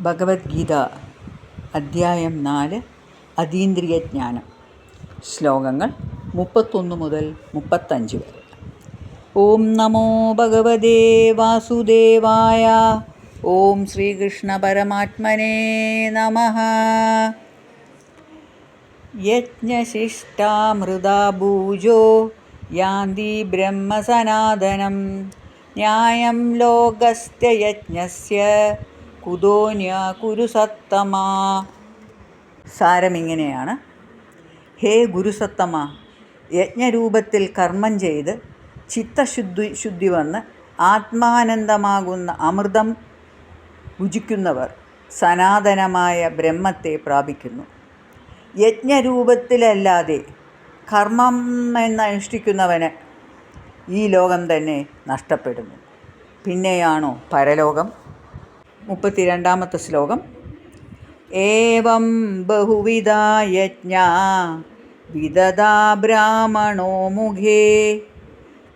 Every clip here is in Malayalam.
ഭഗവത്ഗീത അദ്ധ്യായം നാല് അതീന്ദ്രിയജ്ഞാനം. ശ്ലോകങ്ങൾ മുപ്പത്തൊന്ന് മുതൽ മുപ്പത്തഞ്ച് വരെ. ഓം നമോ ഭഗവതേ വാസുദേവായ ഓം ശ്രീകൃഷ്ണ പരമാത്മനേ നമ. യജ്ഞശിഷ്ടാമൃതാ ഭൂജോ യാന്തി ബ്രഹ്മസനാതനം ന്യായം ലോകസ്യ യജ്ഞസ്യ കുതോന്യ കുരുസത്തമാ സാരമിങ്ങനെയാണ്. ഹേ ഗുരുസത്തമ യജ്ഞരൂപത്തിൽ കർമ്മം ചെയ്ത് ചിത്തശുദ്ധി ശുദ്ധി വന്ന് ആത്മാനന്ദമാകുന്ന അമൃതം ഭുജിക്കുന്നവർ സനാതനമായ ബ്രഹ്മത്തെ പ്രാപിക്കുന്നു. യജ്ഞരൂപത്തിലല്ലാതെ കർമ്മം എന്നനുഷ്ഠിക്കുന്നവന് ഈ ലോകം തന്നെ നഷ്ടപ്പെടുന്നു. പിന്നെയാണോ പരലോകം? മുപ്പത്തിരണ്ടാമത്തെ ശ്ലോകം. ഏവം ബഹുവിധ യജ്ഞ വിദദാ ബ്രാഹ്മണോ മുഖേ.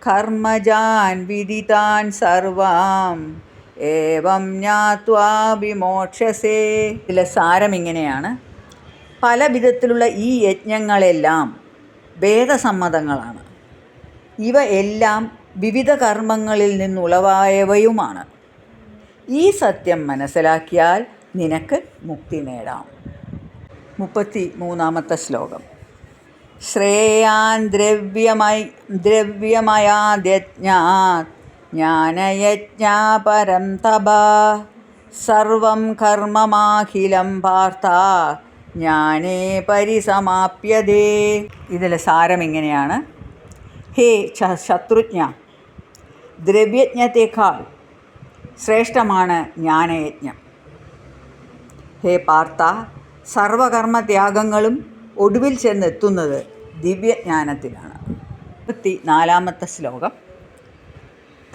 കർമ്മജാൻ വിദിതാൻ സർവാം. ഏവം ജ്ഞാത്വാ വിമോക്ഷസേ. ഇതിലെ സാരം ഇങ്ങനെയാണ്. പല വിധത്തിലുള്ള ഈ യജ്ഞങ്ങളെല്ലാം വേദസമ്മതങ്ങളാണ്. ഇവ എല്ലാം വിവിധ കർമ്മങ്ങളിൽ നിന്നുളവായവയുമാണ്. ഈ സത്യം മനസ്സിലാക്കിയാൽ നിനക്ക് മുക്തി നേടാം. മുപ്പത്തി മൂന്നാമത്തെ ശ്ലോകം. ശ്രേയാൻ ദ്രവ്യമയ ദ്രവ്യമയാദ്യജ്ഞാത് ജ്ഞാനയജ്ഞാപരം തപ സർവം കർമ്മമാഖിലം പാർത്ത ജ്ഞാനേ പരിസമാപ്യതേ. ഇതിലെ സാരം ഇങ്ങനെയാണ്. ഹേ ശത്രുജ്ഞ ദ്രവ്യജ്ഞത്തേക്കാൾ ശ്രേഷ്ഠമാണ് ജ്ഞാനയജ്ഞം. ഹേ പാർത്ത സർവകർമ്മത്യാഗങ്ങളും ഒടുവിൽ ചെന്നെത്തുന്നത് ദിവ്യജ്ഞാനത്തിലാണ്. ഇരുപത്തി നാലാമത്തെ ശ്ലോകം.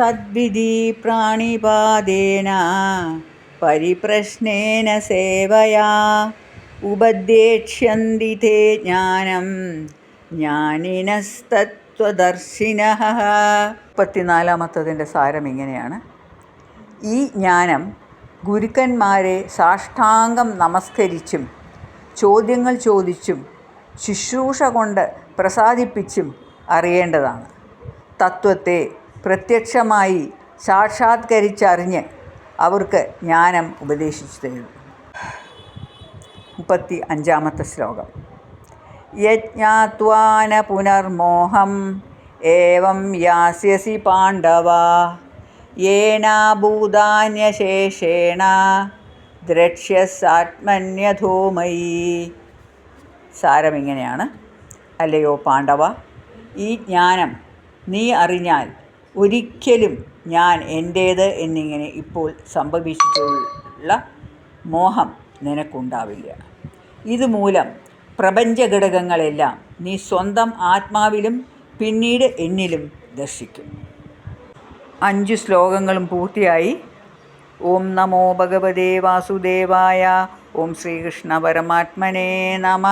തദ്വിധി പ്രാണിപാദേന പരിപ്രശ്നേന സേവയാ ഉപദേക്ഷ്യന്തി തേ ജ്ഞാനം ജ്ഞാനിനസ്തത്വദർശിന മുപ്പത്തിനാലാമത്തതിന്റെ സാരം ഇങ്ങനെയാണ്. ഈ ജ്ഞാനം ഗുരുക്കന്മാരെ സാഷ്ടാംഗം നമസ്കരിച്ചും ചോദ്യങ്ങൾ ചോദിച്ചും ശുശ്രൂഷ കൊണ്ട് പ്രസാദിപ്പിച്ചും അറിയേണ്ടതാണ്. തത്വത്തെ പ്രത്യക്ഷമായി സാക്ഷാത്കരിച്ചറിഞ്ഞ് അവർക്ക് ജ്ഞാനം ഉപദേശിച്ചു തരുന്നു. മുപ്പത്തി അഞ്ചാമത്തെ ശ്ലോകം. യജ്ഞാത്വാന പുനർമോഹം ഏവം യാസ്യസി പാണ്ഡവ. യേനാഭൂതാന്യശേഷേണ ദ്രക്ഷ്യസാത്മന്യധൂമയി സാരമിങ്ങനെയാണ്. അല്ലയോ പാണ്ഡവ ഈ ജ്ഞാനം നീ അറിഞ്ഞാൽ ഒരിക്കലും ഞാൻ എന്റേത് എന്നിങ്ങനെ ഇപ്പോൾ സംഭവിച്ചിട്ടുള്ള മോഹം നിനക്കുണ്ടാവില്ല. ഇതുമൂലം പ്രപഞ്ചഘടകങ്ങളെല്ലാം നീ സ്വന്തം ആത്മാവിലും പിന്നീട് എന്നിലും ദർശിക്കും. അഞ്ച് ശ്ലോകങ്ങളും പൂർത്തിയായി. ഓം നമോ ഭഗവതേ വാസുദേവായ. ഓം ശ്രീകൃഷ്ണ പരമാത്മനേ നമ.